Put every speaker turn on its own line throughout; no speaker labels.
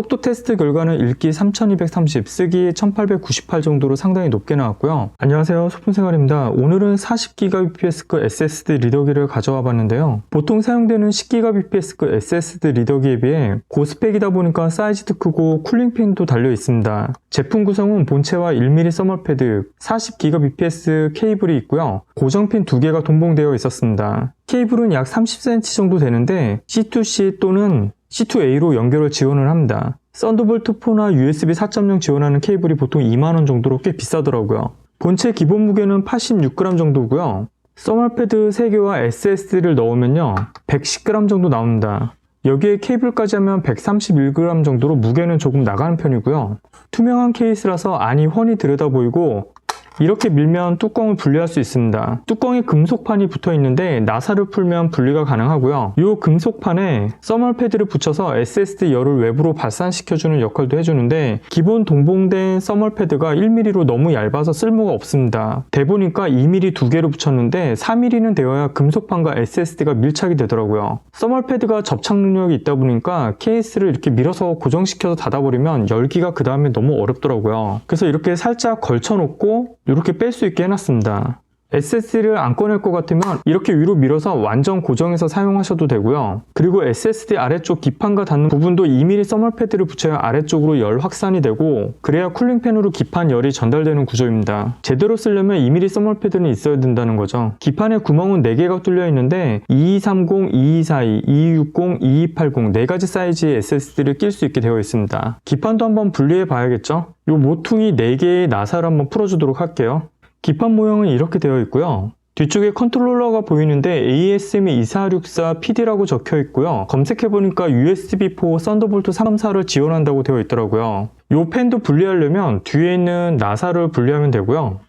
속도 테스트 결과는 읽기 3230, 쓰기 1898 정도로 상당히 높게 나왔고요. 안녕하세요. 소품생활입니다. 오늘은 40GBps급 SSD 리더기를 가져와 봤는데요. 보통 사용되는 10GBps급 SSD 리더기에 비해 고스펙이다 보니까 사이즈도 크고 쿨링팬도 달려 있습니다. 제품 구성은 본체와 1mm 서멀패드, 40GBps 케이블이 있고요. 고정핀 2개가 동봉되어 있었습니다. 케이블은 약 30cm 정도 되는데 C2C 또는 C2A로 연결을 지원을 합니다. 썬더볼트 4나 USB 4.0 지원하는 케이블이 보통 2만원 정도로 꽤 비싸더라고요. 본체 기본 무게는 86g 정도고요. 써멀패드 3개와 SSD를 넣으면요 110g 정도 나옵니다. 여기에 케이블까지 하면 131g 정도로 무게는 조금 나가는 편이고요. 투명한 케이스라서 안이 훤히 들여다 보이고 이렇게 밀면 뚜껑을 분리할 수 있습니다. 뚜껑에 금속판이 붙어 있는데 나사를 풀면 분리가 가능하고요. 이 금속판에 써멀 패드를 붙여서 SSD 열을 외부로 발산시켜주는 역할도 해주는데 기본 동봉된 써멀 패드가 1mm로 너무 얇아서 쓸모가 없습니다. 대보니까 2mm 두 개로 붙였는데 4mm는 되어야 금속판과 SSD가 밀착이 되더라고요. 써멀 패드가 접착 능력이 있다 보니까 케이스를 이렇게 밀어서 고정시켜서 닫아버리면 열기가 그 다음에 너무 어렵더라고요. 그래서 이렇게 살짝 걸쳐놓고 이렇게 뺄 수 있게 해놨습니다. SSD를 안 꺼낼 것 같으면 이렇게 위로 밀어서 완전 고정해서 사용하셔도 되고요. 그리고 SSD 아래쪽 기판과 닿는 부분도 2mm 써멀 패드를 붙여야 아래쪽으로 열 확산이 되고 그래야 쿨링팬으로 기판 열이 전달되는 구조입니다. 제대로 쓰려면 2mm 써멀 패드는 있어야 된다는 거죠. 기판에 구멍은 4개가 뚫려 있는데 2230, 2242, 2260, 2280 4가지 사이즈의 SSD를 낄 수 있게 되어 있습니다. 기판도 한번 분리해 봐야겠죠? 이 모퉁이 4개의 나사를 한번 풀어주도록 할게요. 기판 모형은 이렇게 되어 있고요. 뒤쪽에 컨트롤러가 보이는데 ASME 2464 PD라고 적혀 있고요. 검색해보니까 USB4 썬더볼트 3.4를 지원한다고 되어 있더라고요. 이 펜도 분리하려면 뒤에 있는 나사를 분리하면 되고요.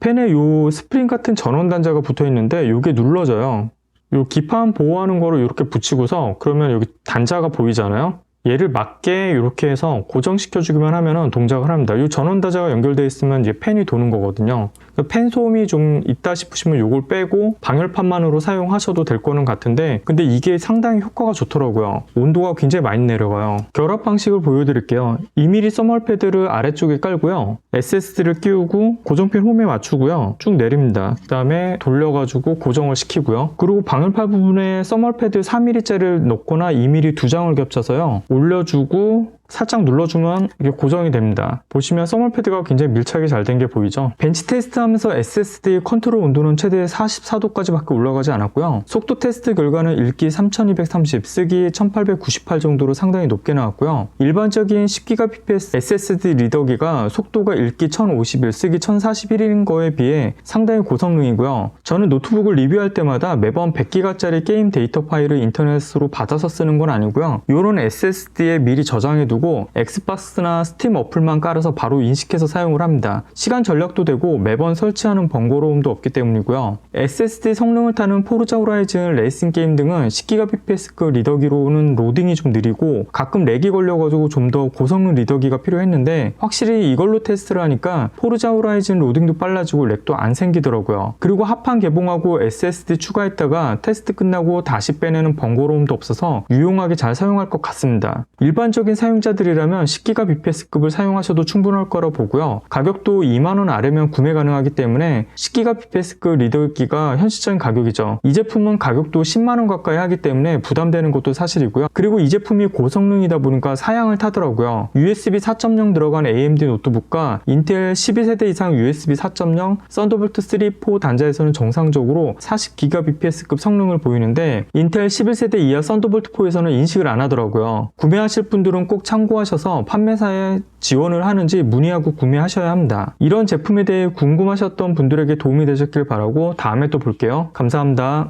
펜에 이 스프링 같은 전원 단자가 붙어 있는데 이게 눌러져요. 이 기판 보호하는 거를 이렇게 붙이고서 그러면 여기 단자가 보이잖아요. 얘를 맞게 이렇게 해서 고정시켜 주기만 하면 동작을 합니다. 이 전원 단자가 연결되어 있으면 이제 펜이 도는 거거든요. 그펜 소음이 좀 있다 싶으시면 이걸 빼고 방열판만으로 사용하셔도 될 거는 같은데 근데 이게 상당히 효과가 좋더라고요. 온도가 굉장히 많이 내려가요. 결합 방식을 보여드릴게요. 2mm 써멀 패드를 아래쪽에 깔고요. SSD를 끼우고 고정핀 홈에 맞추고요. 쭉 내립니다. 그 다음에 돌려가지고 고정을 시키고요. 그리고 방열판 부분에 써멀 패드 3mm짜리를 넣거나 2mm 두 장을 겹쳐서요. 올려주고 살짝 눌러주면 이게 고정이 됩니다. 보시면 써멀 패드가 굉장히 밀착이 잘 된 게 보이죠? 벤치 테스트 하면서 SSD 컨트롤 온도는 최대 44도까지 밖에 올라가지 않았고요. 속도 테스트 결과는 읽기 3230, 쓰기 1898 정도로 상당히 높게 나왔고요. 일반적인 10GBps SSD 리더기가 속도가 읽기 1051, 쓰기 1041인 거에 비해 상당히 고성능이고요. 저는 노트북을 리뷰할 때마다 매번 100기가짜리 게임 데이터 파일을 인터넷으로 받아서 쓰는 건 아니고요. 이런 SSD에 미리 저장해 두고 엑스박스나 스팀 어플만 깔아서 바로 인식해서 사용을 합니다. 시간 절약도 되고 매번 설치하는 번거로움도 없기 때문이고요. SSD 성능을 타는 포르자 호라이즌 레이싱 게임 등은 10GBps급 리더기로는 로딩이 좀 느리고 가끔 렉이 걸려가지고 좀 더 고성능 리더기가 필요했는데 확실히 이걸로 테스트를 하니까 포르자 호라이즌 로딩도 빨라지고 렉도 안 생기더라고요. 그리고 합판 개봉하고 SSD 추가했다가 테스트 끝나고 다시 빼내는 번거로움도 없어서 유용하게 잘 사용할 것 같습니다. 일반적인 사용자 들이라면 10GBps급을 사용하셔도 충분할 거라 보고요. 가격도 2만원 아래면 구매 가능하기 때문에 10GBps급 리더기가 현실적인 가격이죠. 이 제품은 가격도 10만원 가까이 하기 때문에 부담되는 것도 사실이고요. 그리고 이 제품이 고성능이다 보니까 사양을 타더라고요. USB 4.0 들어간 AMD 노트북과 인텔 12세대 이상 USB 4.0 썬더볼트 3, 4 단자에서는 정상적으로 40GBps급 성능을 보이는데 인텔 11세대 이하 썬더볼트 4에서는 인식을 안 하더라고요. 구매하실 분들은 꼭 참고하셔서 판매사에 지원을 하는지 문의하고 구매하셔야 합니다. 이런 제품에 대해 궁금하셨던 분들에게 도움이 되셨길 바라고 다음에 또 볼게요. 감사합니다.